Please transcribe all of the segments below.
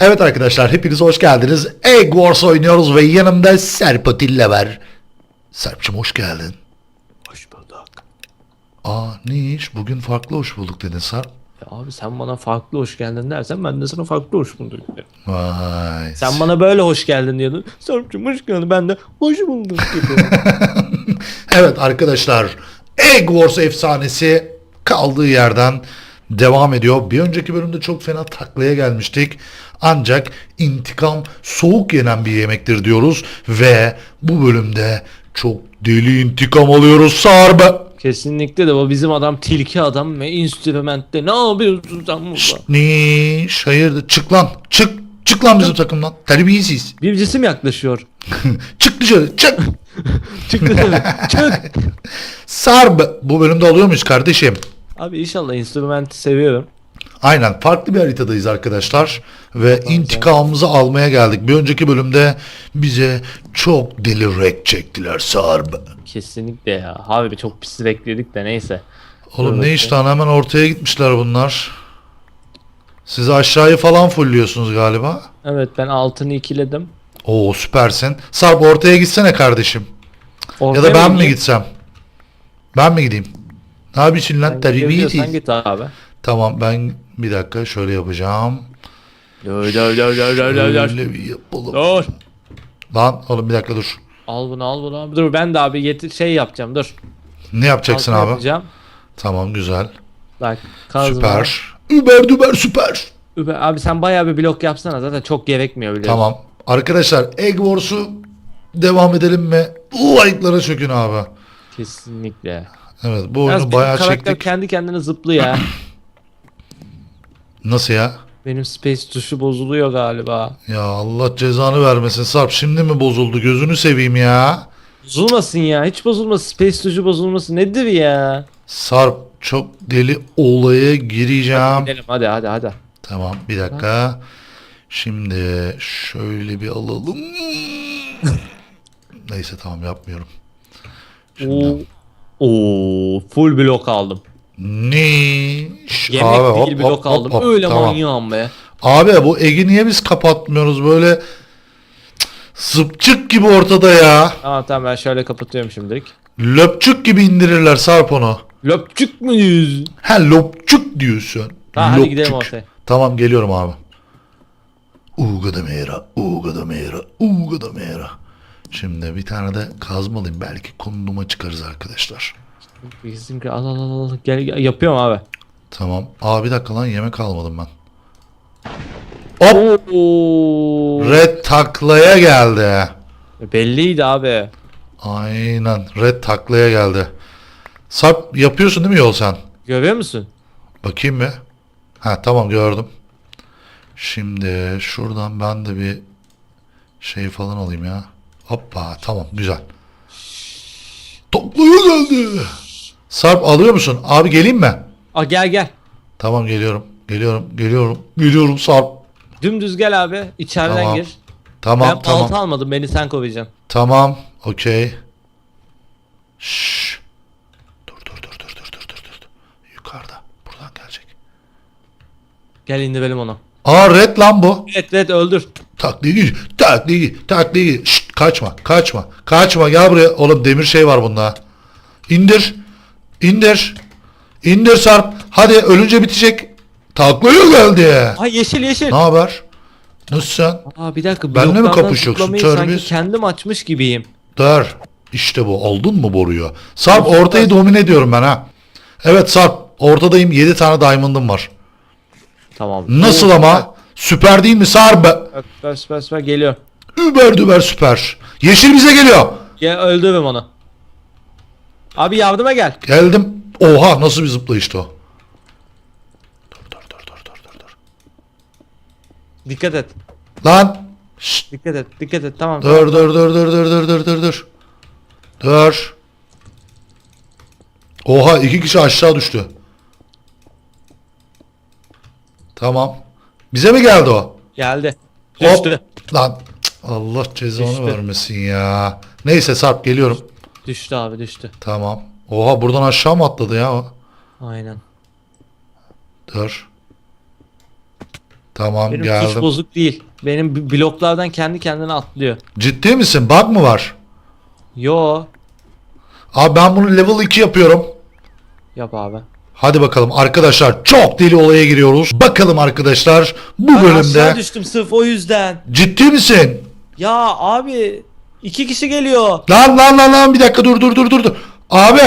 Evet arkadaşlar hepiniz hoş geldiniz. Egg Wars oynuyoruz ve yanımda Serp Atilla var. Serpçim hoş geldin. Hoş bulduk. Aa ne iş? Bugün farklı hoş bulduk dedin Sarp. Ya abi sen bana farklı hoş geldin dersen ben de sana farklı hoş bulduk derim. Vay. Sen bana böyle hoş geldin diyordun. Sarp'cığım hoş geldin ben de hoş bulduk dedim. Evet arkadaşlar Egg Wars efsanesi kaldığı yerden devam ediyor. Bir önceki bölümde çok fena taklaya gelmiştik. Ancak intikam soğuk yenen bir yemektir diyoruz. Ve bu bölümde çok deli intikam alıyoruz Sarp. Kesinlikle de o bizim adam tilki adam ve instrumentte ne yapıyorsun sen burada? Ne? Hayırdır? Çık lan. Çık. Çık lan bizim takımdan. Terbiyesiz. Bir cisim yaklaşıyor. çık dışarı. Çık. Çık dışarı. Çık. Sarp. Bu bölümde alıyor muyuz kardeşim? Abi inşallah instrumenti seviyorum. Aynen. Farklı bir haritadayız arkadaşlar. Ve intikamımızı almaya geldik. Bir önceki bölümde bize çok deli rek çektiler Sarp. Kesinlikle ya. Abi çok pis bekledik de neyse. Oğlum ne lan hemen ortaya gitmişler bunlar. Siz aşağıyı falan fulluyorsunuz galiba. Evet ben altını ikiledim. Oo süpersin. Sarp ortaya gitsene kardeşim. Ya Ortaya da ben mi gideyim? gitsem? Ben mi gideyim? Ne yapıyorsun lan? Sen Terbiyesiz. git abi. Tamam ben bir dakika şöyle yapacağım. Dur dur dur dur dur dur. Şöyle bir yapalım. Dur. Lan oğlum bir dakika dur. Al bunu al bunu. al. Dur ben de abi getir şey yapacağım dur. Ne yapacaksın Altı abi? Yapacağım. Tamam güzel. Bak kazma. Süper. Über düber süper. Übe- Abi sen bayağı bir blok yapsana zaten çok gerekmiyor biliyorsun. Tamam. Arkadaşlar Egg Wars'u devam edelim mi? Like'lara çökün abi. Kesinlikle. Evet bu Yalnız oyunu benim bayağı karakter çektik. kendi kendine zıplıyor ya. Nasıl ya? Benim space tuşu bozuluyor galiba. Ya Allah cezanı vermesin Sarp. Şimdi mi bozuldu? Gözünü seveyim ya. Bozulmasın ya. Hiç bozulmasın. Space tuşu bozulması nedir ya? Sarp çok deli olaya gireceğim. Gidelim hadi hadi hadi. Tamam bir dakika. Şimdi şöyle bir alalım. Neyse tamam yapmıyorum. Oo. Oo, full blok aldım. Ne? Yemek abi, değil hop, blok hop, hop, aldım. hop, Öyle tamam. manyağım be. Abi bu Egi niye biz kapatmıyoruz böyle zıpçık gibi ortada ya. Tamam tamam ben şöyle kapatıyorum şimdilik. Löpçük gibi indirirler Sarp onu. Löpçük müyüz? Ha lopçuk diyorsun. Tamam hadi gidelim ortaya. Tamam geliyorum abi. Uga da mera, uga da mera, uga da mera. Şimdi bir tane de kazmalıyım. Belki konuma çıkarız arkadaşlar. Bizim al al al al. Gel, gel yapıyorum abi. Tamam. Aa bir dakika lan yemek almadım ben. Hop! Oo. Red taklaya geldi. Belliydi abi. Aynen. Red taklaya geldi. Sarp yapıyorsun değil mi yol sen? Görüyor musun? Bakayım mı? Ha tamam gördüm. Şimdi şuradan ben de bir şey falan alayım ya. Hoppa tamam güzel. Taklaya geldi. Sarp alıyor musun? Abi geleyim mi? Aa gel gel. Tamam geliyorum. Geliyorum. Geliyorum. Geliyorum Sarp. Dümdüz gel abi. İçeriden Tamam. gir. Tamam ben tamam. almadım. Beni sen kovayacaksın. Tamam. Okey. Şşş. Dur dur dur dur dur dur dur dur. Yukarıda. Buradan gelecek. Gel indirelim onu. Aa red lan bu. Evet evet öldür. Taklidi, taklidi, taklidi. Şşt, kaçma, kaçma, kaçma. Gel buraya. Oğlum demir şey var bunda. İndir, indir, indir Sarp. Hadi ölünce bitecek. Taklaya geldi. Ay yeşil yeşil. Ne haber? Nasılsın? Aa bir dakika. Benle mi zıplamayı Sanki Terbiyesiz. kendim açmış gibiyim. Der. İşte bu. Aldın mı boruyu? Sarp ortayı domine ediyorum ben ha. Evet Sarp. Ortadayım. 7 tane diamond'ım var. Tamam. Nasıl Oo, ama? Süper değil mi Sarp? Süper süper, süper geliyor. Über düber süper. Yeşil bize geliyor. Gel öldürürüm onu. Abi yardıma gel. Geldim. Oha nasıl bir zıplayıştı o. Dur dur dur dur dur dur dur. Dikkat et. Lan. Şşt, Dikkat et. Dikkat et. Tamam. dur dur dur dur dur dur dur dur dur. Dur. Oha iki kişi aşağı düştü. Tamam. Bize mi geldi o? Geldi. Hop. Düştü. Lan cık, Allah cezanı Düştü. vermesin ya. Neyse Sarp geliyorum. Düştü abi düştü. Tamam. Oha buradan aşağı mı atladı ya o? Aynen. Dur. Tamam Benim geldim. tuş bozuk değil. Benim bloklardan kendi kendine atlıyor. Ciddi misin? Bug mı var? Yo. Abi ben bunu level 2 yapıyorum. Yap abi. Hadi bakalım arkadaşlar çok deli olaya giriyoruz. Bakalım arkadaşlar bu Ben bölümde düştüm sırf o yüzden. ciddi misin? Ya abi iki kişi geliyor. Lan lan lan lan bir dakika dur dur dur dur dur. Abi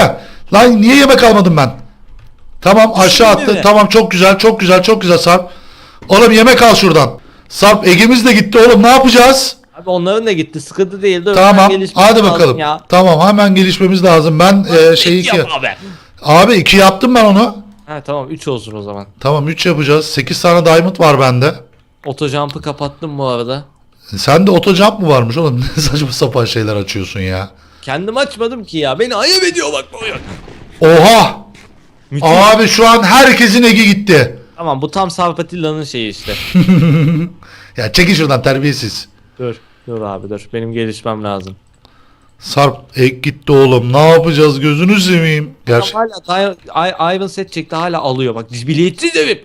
lan niye yemek almadım ben? Tamam aşağı Şimdi attı. mi? Tamam çok güzel çok güzel çok güzel Sarp. Oğlum yemek al şuradan. Sarp Ege'miz de gitti oğlum ne yapacağız? Abi onların da gitti sıkıntı değil. Dur, Tamam gelişmemiz hadi lazım bakalım. Ya. Tamam hemen gelişmemiz lazım. Ben e, şeyi iki... Yap abi. Abi iki yaptım ben onu. Ha tamam 3 olsun o zaman. Tamam 3 yapacağız. 8 tane diamond var bende. Otojump'ı kapattım bu arada. Sen de otojump mı varmış oğlum? Ne saçma sapan şeyler açıyorsun ya. Kendim açmadım ki ya. Beni ayıp ediyor bak bu oyun. Oha! Müthiş. Abi şu an herkesin egi gitti. Tamam bu tam Sarpatilla'nın şeyi işte. Ya çekin şuradan terbiyesiz. dur. Dur abi dur. Benim gelişmem lazım. Sarp ek gitti oğlum. Ne yapacağız gözünü seveyim. Gerçi Hala daha Ivan set çekti hala alıyor bak. Cibiliyetsiz evim.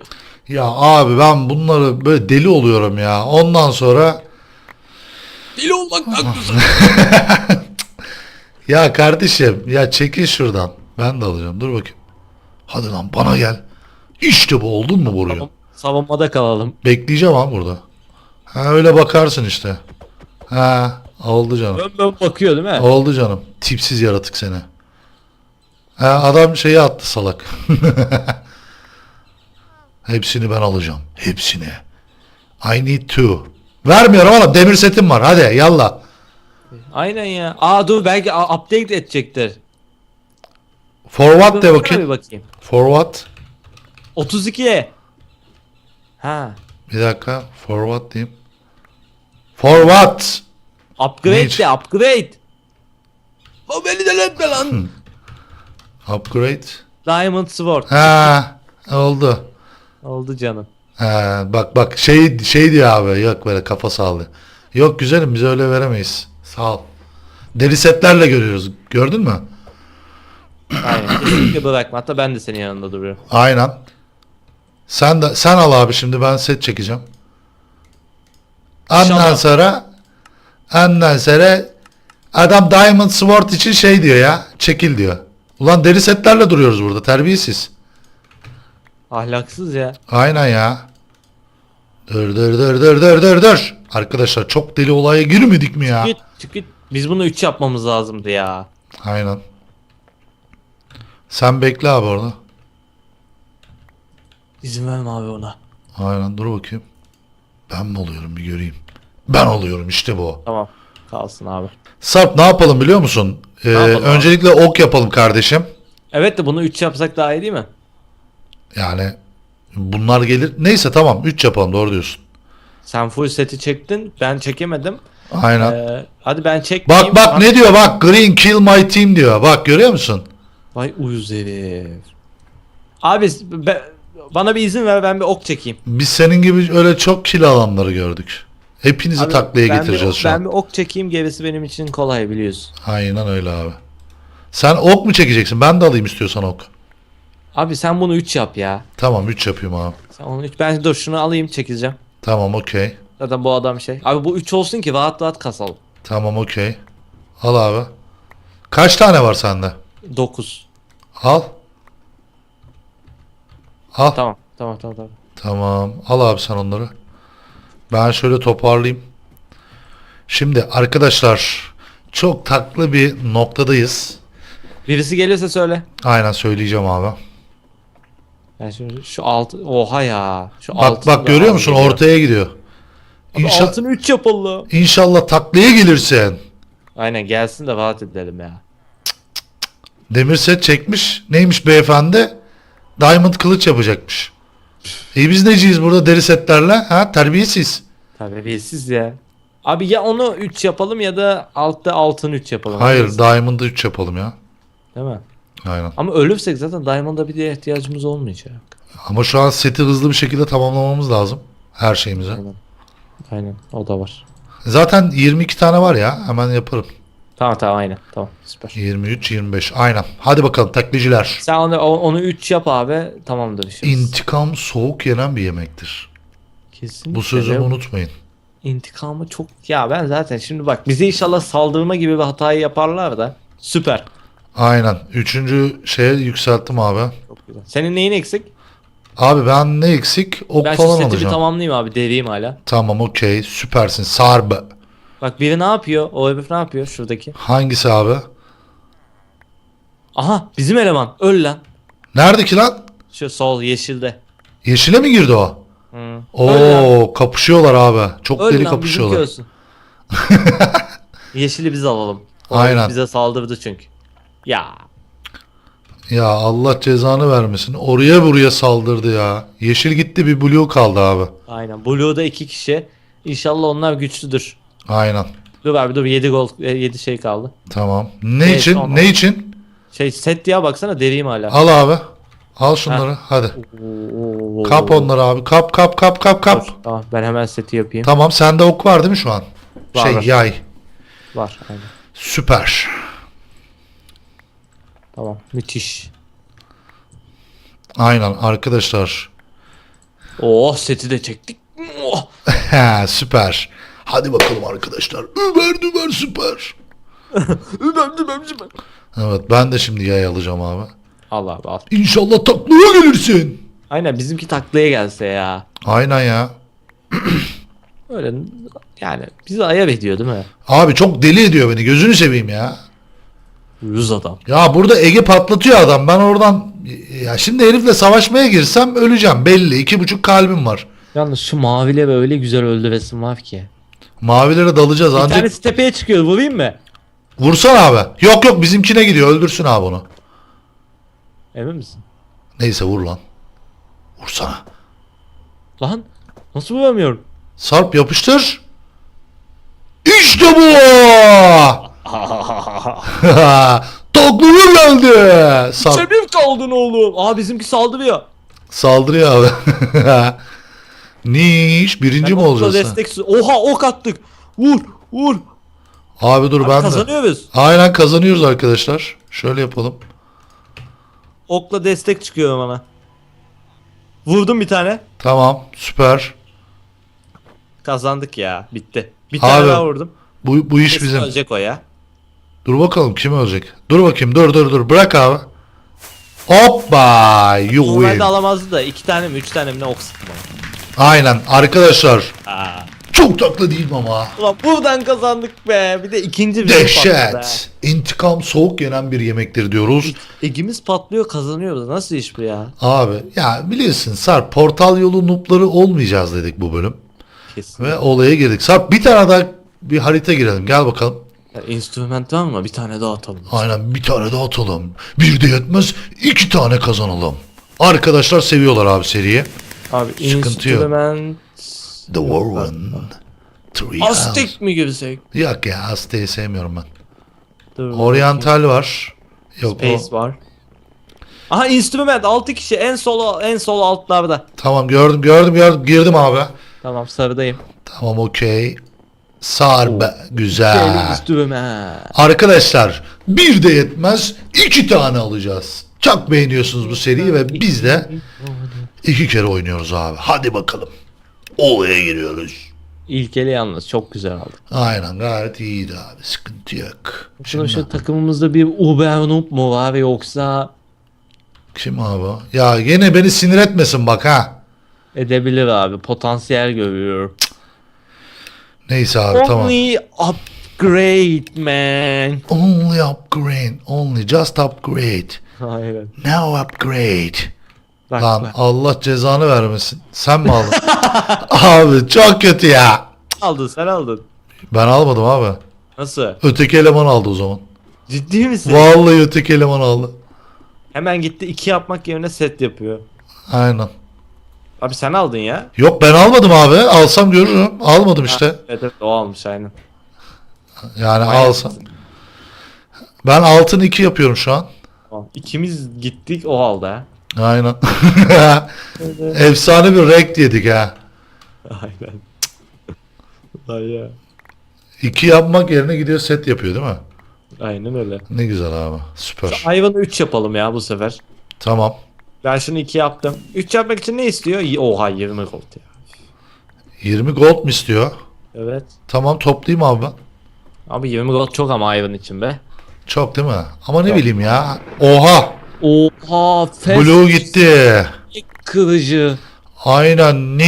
ya abi ben bunları böyle deli oluyorum ya. Ondan sonra Deli olmak haklısın. ya kardeşim ya çekin şuradan. Ben de alacağım. Dur bakayım. Hadi lan bana gel. İşte bu oldun mu buraya? Tamam, Savunmada kalalım. Bekleyeceğim ha burada. Ha öyle bakarsın işte. Ha oldu canım. Ön ön bakıyor değil mi? Oldu canım. Tipsiz yaratık seni. Ha, adam şeyi attı salak. Hepsini ben alacağım. Hepsini. I need to. Vermiyorum oğlum. Demir setim var. Hadi yallah. Aynen ya. Aa dur belki a- update edecektir. For what de bakayım. Bir bakayım. For what? 32'ye. Ha. Bir dakika. For what diyeyim. For what? Upgrade Hiç. de upgrade. O beni delirtme lan. Upgrade. Diamond Sword. Ha oldu. Oldu canım. Ha, bak bak şey şey diyor abi yok böyle kafa sallıyor. Yok güzelim biz öyle veremeyiz. Sağ ol. Deri setlerle görüyoruz. Gördün mü? Aynen. Kesinlikle bırakma. Hatta ben de senin yanında duruyorum. Aynen. Sen de sen al abi şimdi ben set çekeceğim. Ondan İnşallah. sonra ondan sonra adam Diamond Sword için şey diyor ya. Çekil diyor. Ulan deri setlerle duruyoruz burada terbiyesiz. Ahlaksız ya. Aynen ya. Dur dur dur dur dur dur dur. Arkadaşlar çok deli olaya girmedik mi ya? Git çık git. Biz bunu 3 yapmamız lazımdı ya. Aynen. Sen bekle abi orada. İzin verme abi ona. Aynen dur bakayım. Ben mi oluyorum bir göreyim. Ben oluyorum işte bu. Tamam. Kalsın abi. Sarp ne yapalım biliyor musun? Ee, yapalım abi? öncelikle ok yapalım kardeşim. Evet de bunu 3 yapsak daha iyi değil mi? Yani bunlar gelir. Neyse tamam 3 yapalım doğru diyorsun. Sen full seti çektin. Ben çekemedim. Aynen. Ee, hadi ben çekmeyeyim. bak bak ne diyor bak Green kill my team diyor. Bak görüyor musun? Vay uyuz herif. Abi be- bana bir izin ver ben bir ok çekeyim. Biz senin gibi öyle çok kill alanları gördük. Hepinizi Abi, taklaya ben getireceğiz bir, şu Ben an. bir ok çekeyim gerisi benim için kolay biliyorsun. Aynen öyle abi. Sen ok mu çekeceksin? Ben de alayım istiyorsan ok. Abi sen bunu 3 yap ya. Tamam 3 yapayım abi. Sen onu 3 ben dur şunu alayım çekeceğim. Tamam okey. Zaten bu adam şey. Abi bu 3 olsun ki rahat rahat kasalım. Tamam okey. Al abi. Kaç tane var sende? 9. Al. Al. Tamam. Tamam tamam tamam. Tamam. Al abi sen onları. Ben şöyle toparlayayım. Şimdi arkadaşlar çok taklı bir noktadayız. Birisi gelirse söyle. Aynen söyleyeceğim abi. Ben şimdi şu altı oha ya. Şu Bak bak görüyor musun geliyor. ortaya gidiyor. Abi İnşa- altını 3 yapalım. İnşallah taklaya gelirsin. Aynen gelsin de rahat edelim ya. Demir set çekmiş. Neymiş beyefendi? Diamond kılıç yapacakmış. E biz neciyiz burada deri setlerle? Ha terbiyesiz. Terbiyesiz ya. Abi ya onu 3 yapalım ya da altta altın 3 yapalım. Hayır Hangisi? Diamond'ı 3 yapalım ya. Değil mi? Aynen. Ama ölürsek zaten Diamond'a bir diye ihtiyacımız olmayacak. Ama şu an seti hızlı bir şekilde tamamlamamız lazım. Her şeyimize. Aynen. Aynen o da var. Zaten 22 tane var ya. Hemen yaparım. Tamam tamam aynen. Tamam süper. 23, 25. Aynen. Hadi bakalım takliciler. Sen onu, onu 3 yap abi tamamdır işimiz. İntikam soğuk yenen bir yemektir. Kesinlikle. Bu sözümü unutmayın. İntikamı çok... Ya ben zaten şimdi bak bize inşallah saldırma gibi bir hatayı yaparlar da. Süper. Aynen. Üçüncü şeye yükselttim abi. Çok güzel. Senin neyin eksik? Abi ben ne eksik? Ok Ben şu falan seti bir alacağım. tamamlayayım abi. Deriyim hala. Tamam okey. Süpersin. Sarbe. Bak biri ne yapıyor? O herif ne yapıyor şuradaki? Hangisi abi? Aha bizim eleman. Öl lan. Nerede ki lan? Şu sol yeşilde. Yeşile mi girdi o? Hı. Oo kapışıyorlar abi. Çok Öl deli lan, kapışıyorlar. Yeşili biz alalım. O Aynen. bize saldırdı çünkü. Ya. Ya Allah cezanı vermesin. Oraya buraya saldırdı ya. Yeşil gitti bir blue kaldı abi. Aynen. Blue'da iki kişi. İnşallah onlar güçlüdür. Aynen. Dur abi dur 7 gol 7 şey kaldı. Tamam. Ne Evet, için? tamam. Ne için? Şey set ya baksana deriyim hala. Al abi. Al şunları. Hadi. Oo. Kap onları abi. Kap kap kap kap kap. Dur, Tamam ben hemen seti yapayım. Tamam sende ok var değil mi şu an? Var, şey var. yay. Var aynen. Süper. Tamam müthiş. Aynen arkadaşlar. Oh seti de çektik. Oh. Süper. Hadi bakalım arkadaşlar. Über düber süper. Evet ben de şimdi yay alacağım abi. al abi al. İnşallah taklaya gelirsin. Aynen bizimki taklaya gelse ya. Aynen ya. Öyle yani bizi ayar ediyor değil mi? Abi çok deli ediyor beni. Gözünü seveyim ya. Uyuz adam. Ya burada Ege patlatıyor adam. Ben oradan ya şimdi herifle savaşmaya girsem öleceğim. Belli. iki buçuk kalbim var. Yalnız şu mavileri öyle güzel öldüresim var ki. Mavilere dalacağız. Bir Ancak tanesi tepeye çıkıyor vurayım mı? vursan abi. Yok yok bizimkine gidiyor. Öldürsün abi onu. Emin misin? Neyse vur lan. Vursana. Lan nasıl vuramıyorum? Sarp yapıştır. İşte bu. Tokluğun geldi. Sarp Sebep kaldın oğlum. Aa bizimki saldırıyor. saldırıyor abi. Niş birinci Ben mi okla olacağız? Destek su- Oha ok attık. Vur vur. Abi dur Abi ben de. kazanıyoruz. Aynen kazanıyoruz arkadaşlar. Şöyle yapalım. Okla destek çıkıyor bana. Vurdum bir tane. Tamam süper. Kazandık ya. Bitti. Bir Abi, tane daha vurdum. Bu, bu iş Kesin bizim. ölecek o ya. Dur bakalım kim ölecek. Dur bakayım dur dur dur. Bırak abi. Hoppa. You win. Normalde alamazdı da iki tane mi üç tane mi ne ok sıktım ona. Aynen arkadaşlar. Aa. Çok taklı değil mi ama? Ulan buradan kazandık be. Bir de ikinci patladı Dehşet. İntikam soğuk yenen bir yemektir diyoruz. Egimiz patlıyor kazanıyoruz. Nasıl iş bu ya? Abi ya biliyorsun Sarp portal yolu noobları olmayacağız dedik bu bölüm. Kesin. Ve olaya girdik. Sarp bir tane daha bir harita girelim. Gel bakalım. Ya, enstrüment var mı? Bir tane daha atalım. Aynen bir tane daha atalım. Bir de yetmez iki tane kazanalım. Arkadaşlar seviyorlar abi seriyi. Abi Sıkıntı yok. enstrüment... The Warren. Three Aztek mi girsek? Yok ya Aztek'i sevmiyorum ben. Dur, Oriental var. Yok Space o. var. Aha instrument 6 kişi en sol en sol altlarda. Tamam gördüm gördüm gördüm. Girdim abi. Tamam sarıdayım. Tamam okey. Sarbe. Güzel. Arkadaşlar bir de yetmez iki tane alacağız. Çok beğeniyorsunuz bu seriyi ve biz de iki kere oynuyoruz abi. Hadi bakalım. Olaya giriyoruz. İlkeli yalnız çok güzel aldık. Aynen gayet iyiydi abi. Sıkıntı yok. Şimdi şu takımımızda bir Uber noob mu var yoksa kim abi? Ya yine beni sinir etmesin bak ha. edebilir abi potansiyel görüyorum. Neyse abi tamam. Only upgrade man. Only upgrade. Only just upgrade. Aynen. Now upgrade. Bak, Lan bak. Allah cezanı vermesin. Sen mi aldın? abi çok kötü ya. Aldın sen aldın. Ben almadım abi. Nasıl? Öteki eleman aldı o zaman. Ciddi misin? Vallahi öteki eleman aldı. Hemen gitti iki yapmak yerine set yapıyor. Aynen. Abi sen aldın ya. Yok ben almadım abi. Alsam görürüm. Almadım işte. Evet evet o almış aynen. Yani Aynen. alsam. Ben altın 2 yapıyorum şu an. Tamam. İkimiz gittik o aldı ha. Aynen. Efsane bir rekt yedik ha. Aynen. Ay ya. 2 yapmak yerine gidiyor set yapıyor değil mi? Aynen öyle. Ne güzel abi. Süper. Hayvanı 3 yapalım ya bu sefer. Tamam. Ben şunu 2 yaptım. 3 yapmak için ne istiyor? Oha 20 gold ya. 20 gold mu istiyor? Evet. Tamam toplayayım abi ben. Abi 20 gold çok ama Iron için be. Çok değil mi? Ama ne Çok. bileyim ya. Oha! Oha Blue gitti. kılıcı. Aynen ne?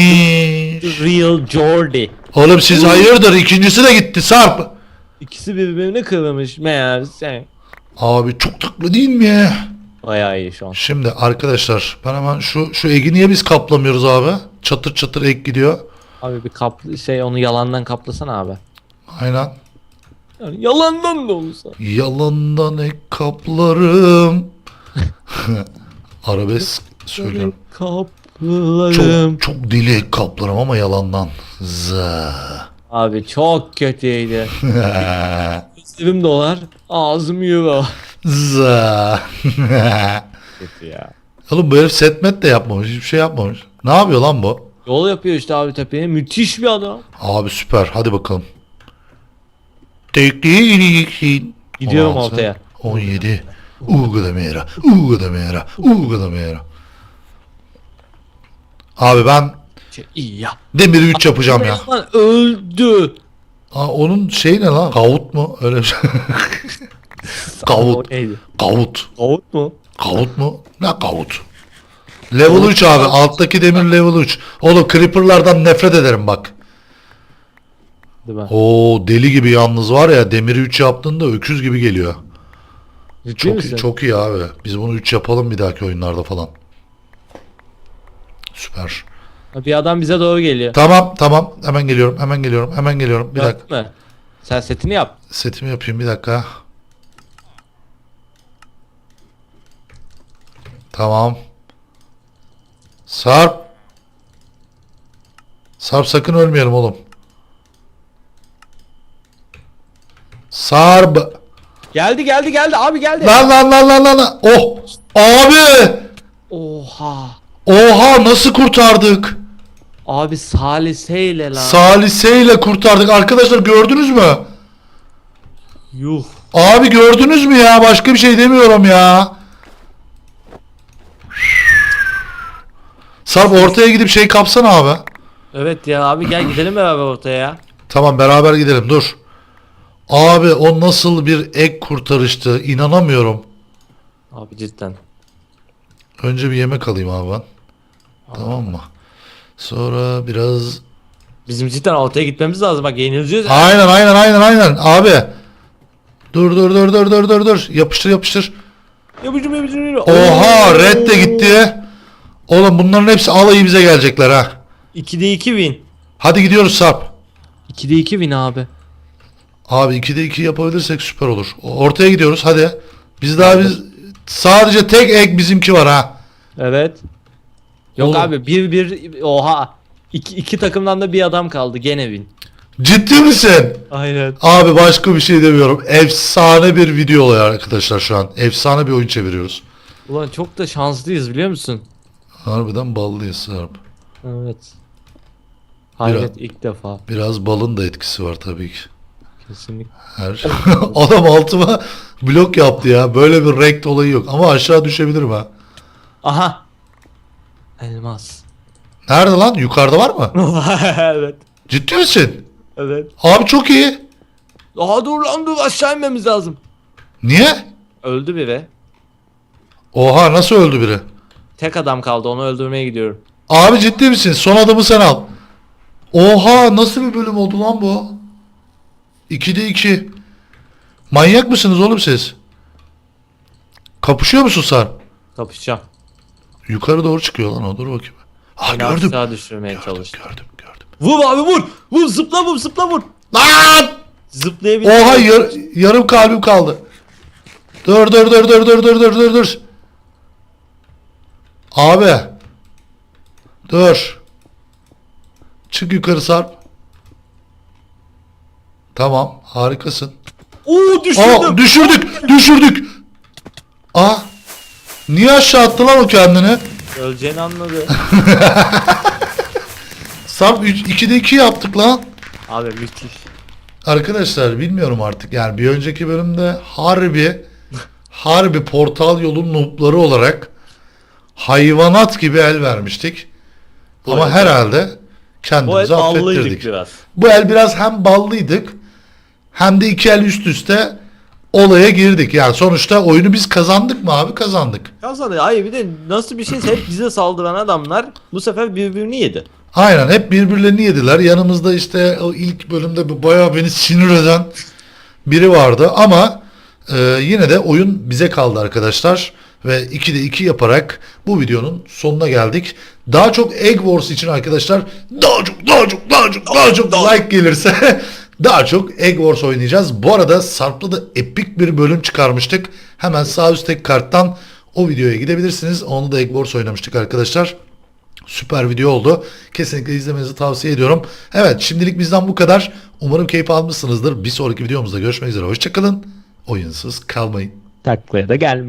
Real Jordi. Oğlum siz hayırdır? İkincisi de gitti Sarp. İkisi birbirine kırılmış meğerse. Abi çok taklı değil mi ya? Bayağı iyi şu an. Şimdi arkadaşlar ben hemen şu şu egi niye biz kaplamıyoruz abi? Çatır çatır ek gidiyor. Abi bir kaplı şey onu yalandan kaplasana abi. Aynen. Yani yalandan da olsa. Yalandan ek kaplarım. Arabesk söylüyorum. Kaplarım. Çok çok deli ek kaplarım ama yalandan. Zı. Abi çok kötüydü. Gözlerim dolar. Ağzım euro. Zı. Kötü ya. Oğlum bu herif setmet de yapmamış. Hiçbir şey yapmamış. Ne yapıyor lan bu? Yol yapıyor işte abi tepeye. Müthiş bir adam. Abi süper. Hadi bakalım. Tekniğin. Gidiyorum 16, ortaya. 17. Uga da mera. Uga da mera. Uga da mera. Abi ben Şey, iyi ya. demiri 3 yapacağım ya. Lan öldü. Aa, onun şeyi ne lan? Kavut mu? Öyle bir şey. Kavut. Neydi? Kavut. Kavut mu? Kavut mu? Ne kavut? Level 3 abi. Alttaki demir level 3. Oğlum creeperlardan nefret ederim bak. Değil mi? Oo deli gibi yalnız var ya demiri 3 yaptığında öküz gibi geliyor. Ciddi Çok misin? iyi, çok iyi abi. Biz bunu 3 yapalım bir dahaki oyunlarda falan. Süper. Bir adam bize doğru geliyor. Tamam tamam hemen geliyorum hemen geliyorum hemen geliyorum bir dakika. Mü? Sen setini yap. Setimi yapayım bir dakika. Tamam. Sarp. Sarp sakın ölmeyelim oğlum. Sarp. Geldi geldi geldi abi geldi. Lan lan lan lan lan. Oh. Abi. Oha. Oha nasıl kurtardık? Abi saliseyle lan. Saliseyle kurtardık. Arkadaşlar gördünüz mü? Yuh. Abi gördünüz mü ya? Başka bir şey demiyorum ya. Sarp ortaya gidip şey kapsana abi. Evet ya abi gel gidelim beraber ortaya ya. Tamam beraber gidelim dur. Abi o nasıl bir ek kurtarıştı inanamıyorum. Abi cidden. Önce bir yemek alayım abi ben. Tamam mı? Sonra biraz... Bizim cidden ortaya gitmemiz lazım bak yenileceğiz. Aynen aynen aynen aynen abi. Dur dur dur dur dur dur dur. Yapıştır yapıştır. Yapacağım yapacağım yapacağım. Oha red de gitti. Oğlum bunların hepsi alayı bize gelecekler ha. 2'de 2 win. Hadi gidiyoruz Sarp. 2'de 2 win abi. Abi 2'de 2 yapabilirsek süper olur. Ortaya gidiyoruz hadi. Biz daha biz sadece tek ek bizimki var ha. Evet. Yok Oğlum. abi 1 1 oha. İki, iki takımdan da bir adam kaldı gene win. Ciddi misin? Aynen. Abi başka bir şey demiyorum. Efsane bir video oluyor arkadaşlar şu an. Efsane bir oyun çeviriyoruz. Ulan çok da şanslıyız biliyor musun? Harbiden ballıyız Sarp. Evet. Hayret ilk defa. Biraz balın da etkisi var tabii ki. Kesinlikle. Her Adam altıma blok yaptı ya. Böyle bir rekt olayı yok. Ama aşağı düşebilirim ha. Aha. Elmas. Nerede lan? Yukarıda var mı? evet. Ciddi misin? Evet. Abi çok iyi. Daha dur lan dur aşağı inmemiz lazım. Niye? Öldü biri. Oha nasıl öldü biri? Tek adam kaldı onu öldürmeye gidiyorum. Abi ciddi misin? Son adamı sen al. Oha nasıl bir bölüm oldu lan bu? 2'de 2. Manyak mısınız oğlum siz? Kapışıyor musun sen? Kapışacağım. Yukarı doğru çıkıyor lan o dur bakayım. Ha Beni gördüm. aşağı düşürmeye Gördüm çalıştı. gördüm gördüm. Vur abi vur. Vur zıpla vur zıpla vur. Lan! Zıplayabilir. Oha yar- yarım kalbim kaldı. Dur dur dur dur dur dur dur dur dur. Abi. Dur. Çık yukarı Sarp. Tamam harikasın. Oo düşürdüm. Aa düşürdük düşürdük. Aa. Niye aşağı attı lan o kendini? Öleceğini anladı. Sarp 2'de 2 yaptık lan. abi müthiş. Arkadaşlar bilmiyorum artık yani bir önceki bölümde harbi harbi portal yolun noobları olarak hayvanat gibi el vermiştik. Ama Evet. herhalde Bu el kendimizi affettirdik. biraz. Bu el biraz hem ballıydık hem de iki el üst üste olaya girdik. Yani sonuçta oyunu biz kazandık mı abi? Kazandık. Kazandı. Hayır bir de nasıl bir şeyse hep bize saldıran adamlar bu sefer birbirini yedi. Aynen hep birbirlerini yediler. Yanımızda işte o ilk bölümde bu bayağı beni sinir eden biri vardı ama e, yine de oyun bize kaldı arkadaşlar ve 2'de 2 yaparak bu videonun sonuna geldik. Daha çok Egg Wars için arkadaşlar daha çok daha çok daha çok daha çok like gelirse daha çok Egg Wars oynayacağız. Bu arada Sarp'la da epik bir bölüm çıkarmıştık. Hemen sağ üstteki karttan o videoya gidebilirsiniz. Onu da Egg Wars oynamıştık arkadaşlar. Süper video oldu. Kesinlikle izlemenizi tavsiye ediyorum. Evet şimdilik bizden bu kadar. Umarım keyif almışsınızdır. Bir sonraki videomuzda görüşmek üzere. Hoşçakalın. Oyunsuz kalmayın. Taklaya da gelmeyin.